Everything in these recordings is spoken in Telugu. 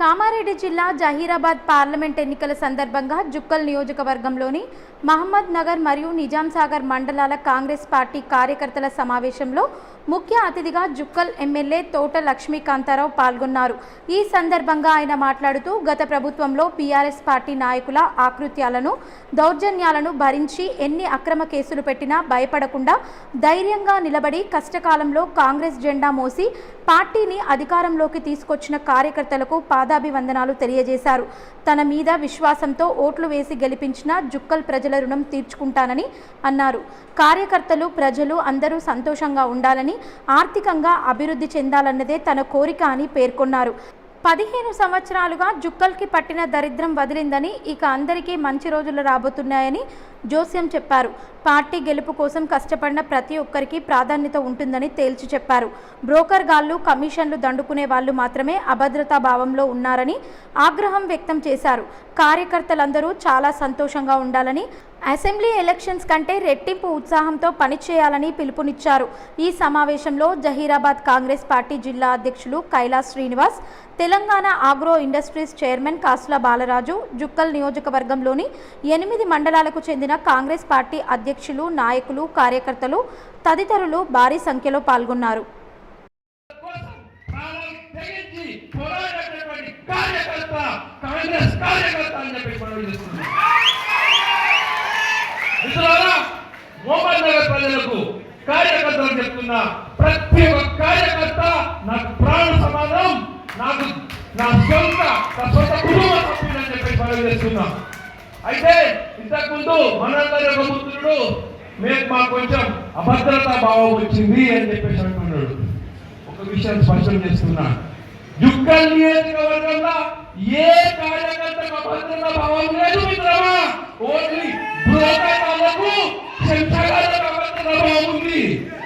కామారెడ్డి జిల్లా జహీరాబాద్ పార్లమెంట్ ఎన్నికల సందర్భంగా జుక్కల్ నియోజకవర్గంలోని మహమ్మద్ నగర్ మరియు నిజాం సాగర్ మండలాల కాంగ్రెస్ పార్టీ కార్యకర్తల సమావేశంలో ముఖ్య అతిథిగా జుక్కల్ ఎమ్మెల్యే తోట లక్ష్మీకాంతారావు పాల్గొన్నారు. ఈ సందర్భంగా ఆయన మాట్లాడుతూ గత ప్రభుత్వంలో బీఆర్ఎస్ పార్టీ నాయకుల ఆకృత్యాలను దౌర్జన్యాలను భరించి ఎన్ని అక్రమ కేసులు పెట్టినా భయపడకుండా ధైర్యంగా నిలబడి కష్టకాలంలో కాంగ్రెస్ జెండా మోసి పార్టీని అధికారంలోకి తీసుకొచ్చిన కార్యకర్తలకు పాదాభివందనాలు తెలియజేశారు. తన మీద విశ్వాసంతో ఓట్లు వేసి గెలిపించిన జుక్కల్ ప్రజల రుణం తీర్చుకుంటానని అన్నారు. కార్యకర్తలు ప్రజలు అందరూ సంతోషంగా ఉండాలని ఆర్థికంగా అభివృద్ధి చెందాలన్నదే తన కోరిక అని పేర్కొన్నారు. పదిహేను సంవత్సరాలుగా జుక్కల్కి పట్టిన దరిద్రం వదిలిందని ఇక అందరికీ మంచి రోజులు రాబోతున్నాయని జోస్యం చెప్పారు. పార్టీ గెలుపు కోసం కష్టపడిన ప్రతి ఒక్కరికి ప్రాధాన్యత ఉంటుందని తేల్చి చెప్పారు. బ్రోకర్ గాళ్ళు కమిషన్లు దండుకునే వాళ్ళు మాత్రమే అభద్రతా భావంలో ఉన్నారని ఆగ్రహం వ్యక్తం చేశారు. కార్యకర్తలందరూ చాలా సంతోషంగా ఉండాలని అసెంబ్లీ ఎలక్షన్స్ కంటే రెట్టింపు ఉత్సాహంతో పనిచేయాలని పిలుపునిచ్చారు. ఈ సమావేశంలో జహీరాబాద్ కాంగ్రెస్ పార్టీ జిల్లా అధ్యక్షులు Kailas Srinivas Telangana agro industries chairman Kasula Balaraju Jukkal నియోజకవర్గంలోని ఎనిమిది మండలాలకు చెందిన కాంగ్రెస్ పార్టీ అధ్యక్షులు నాయకులు కార్యకర్తలు తదితరులు భారీ సంఖ్యలో పాల్గొన్నారు. కాంగ్రెస్ మిత్రులారా మోహన్ నగర్ ప్రజలకు కార్యకర్తలు చెప్తున్నా ప్రతి ఒక్క కార్యకర్త నాకు ప్రాణ సమానం నాకు నా సొంత నా సొంత కుటుంబ సభ్యులు చెప్పి మనం చేస్తున్నా. అయితే ఇంతకుముందు మనందరి ఒక పుత్రుడు మేము మాకు కొంచెం అభద్రతా భావం వచ్చింది అని చెప్పేసి అంటున్నాడు. ఒక విషయం స్పష్టం చేస్తున్నా. యుక్కల్ నియోజకవర్గంలో ఏ కార్యకర్త అభద్రత భావం లేదు మిత్రమా ఓన్లీ బ్రోకర్లకు చెంచగాళ్ళకు అభద్రత భావం ఉంది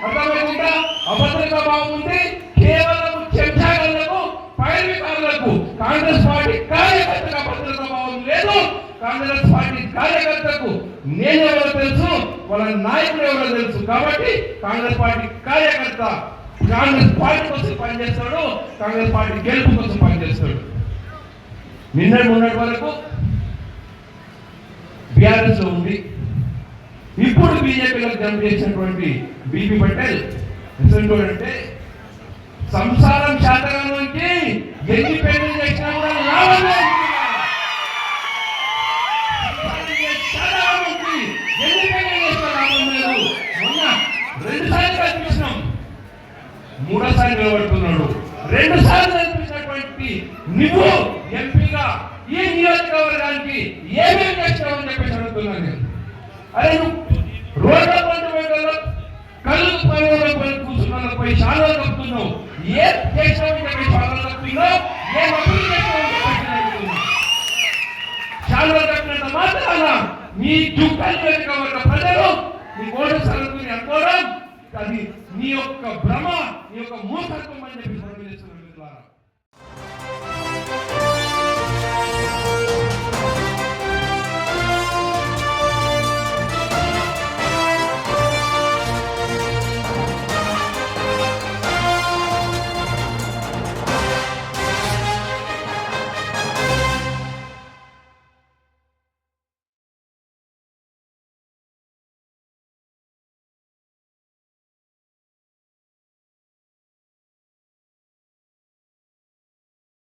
అర్థమవుతుందా అభద్రత భావం ఉంది కేవలం చెంచగాళ్ళకు పైరవికారులకు కాంగ్రెస్ పార్టీ కార్యకర్తకు అభద్రత భావం లేదు. కాంగ్రెస్ పార్టీ కార్యకర్తకు నేనెవరో తెలుసు వాళ్ళ నాయకుడు ఎవరో తెలుసు. కాబట్టి కాంగ్రెస్ పార్టీ కార్యకర్త కాంగ్రెస్ పార్టీ కోసం పనిచేస్తాడు కాంగ్రెస్ పార్టీ గెలుపు కోసం పనిచేస్తాడు. నిన్న మొన్నటి వరకు బీఆర్ఎస్ ఉంది ఇప్పుడు బీజేపీలో జంప్ చేసినటువంటి బీపీ పటేల్ ఎసంటో అంటే సంసారం శాతకానికి ఎన్ని పెళ్ళి చేసినా కూడా లాభం ఎన్ని పెళ్ళి చేసినా లాభం లేదు. మొన్న రెండు కనిపించినాం మూడోసారి నిలబడుతున్నాడు రెండు సార్లు కనిపించినటువంటి నువ్వు ఎంపీగా ఈ నియోజకవర్గానికి ఏమేమి చేస్తావని చెప్పేసి అడుగుతున్నాను నేను అరే నువ్వు రోడ్ల ఏ చేసావని చెప్పి చాలా కప్పుతున్నావు ఏం అభివృద్ధి చేసావని మాత్రాన నీ దుఃఖాలు వెనుకబడ్డ ప్రజలు మీ ఓటు సరుకుని అనుకోవడం అది నీ యొక్క భ్రమ నీ యొక్క మూర్ఖత్వం అని చెప్పి